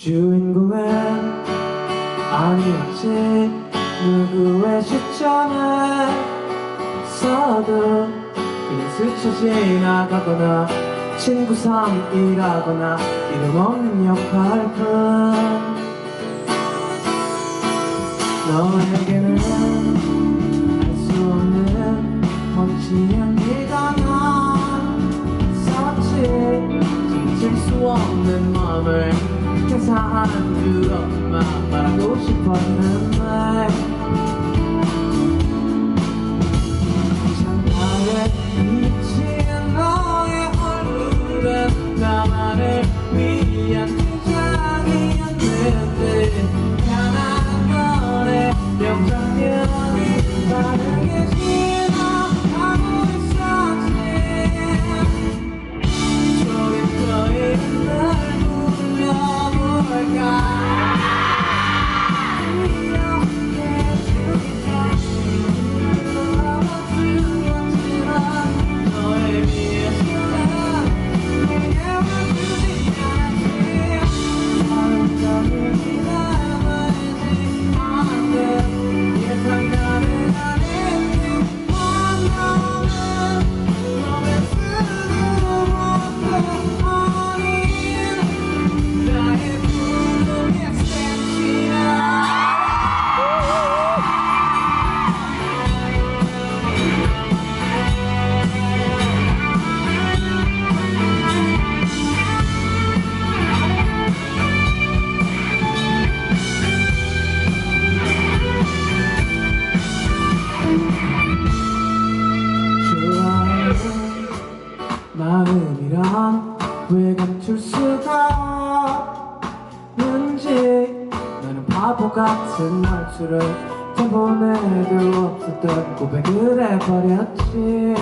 주인공은 아니었지 누구의 시점에 서도 그냥 스쳐 지나가거나 친구 사이라거나 이름 없는 역할뿐 너에게는 알 수 없는 멋지한 네가 난 있었지 지칠 수 없는 마음을 계산하는 그 엄마 말하고 싶었는데 마음이란 왜 감출 수가 없는지. 나는 바보 같은 말투를 저번에도 없었던 고백을 해버렸지.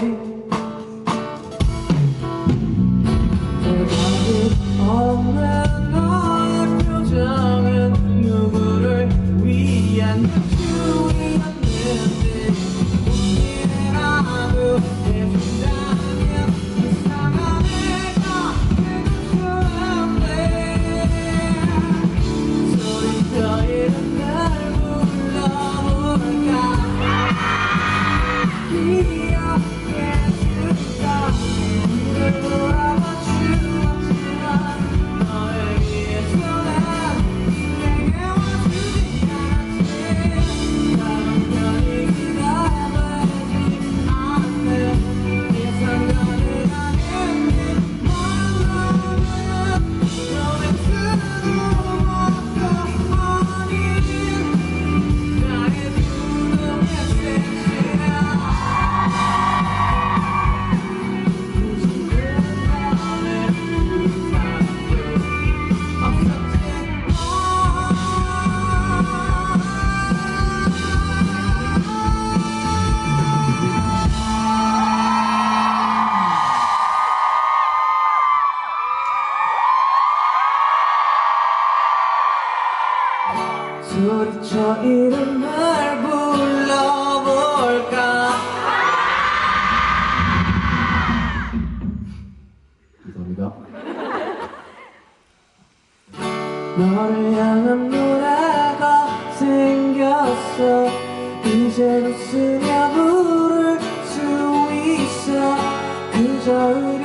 대답이 없는 소리쳐 이름을 불러볼까? 감사합니다. 너를 향한 노래가 생겼어. 이제 웃으며 부를 수 있어. 그저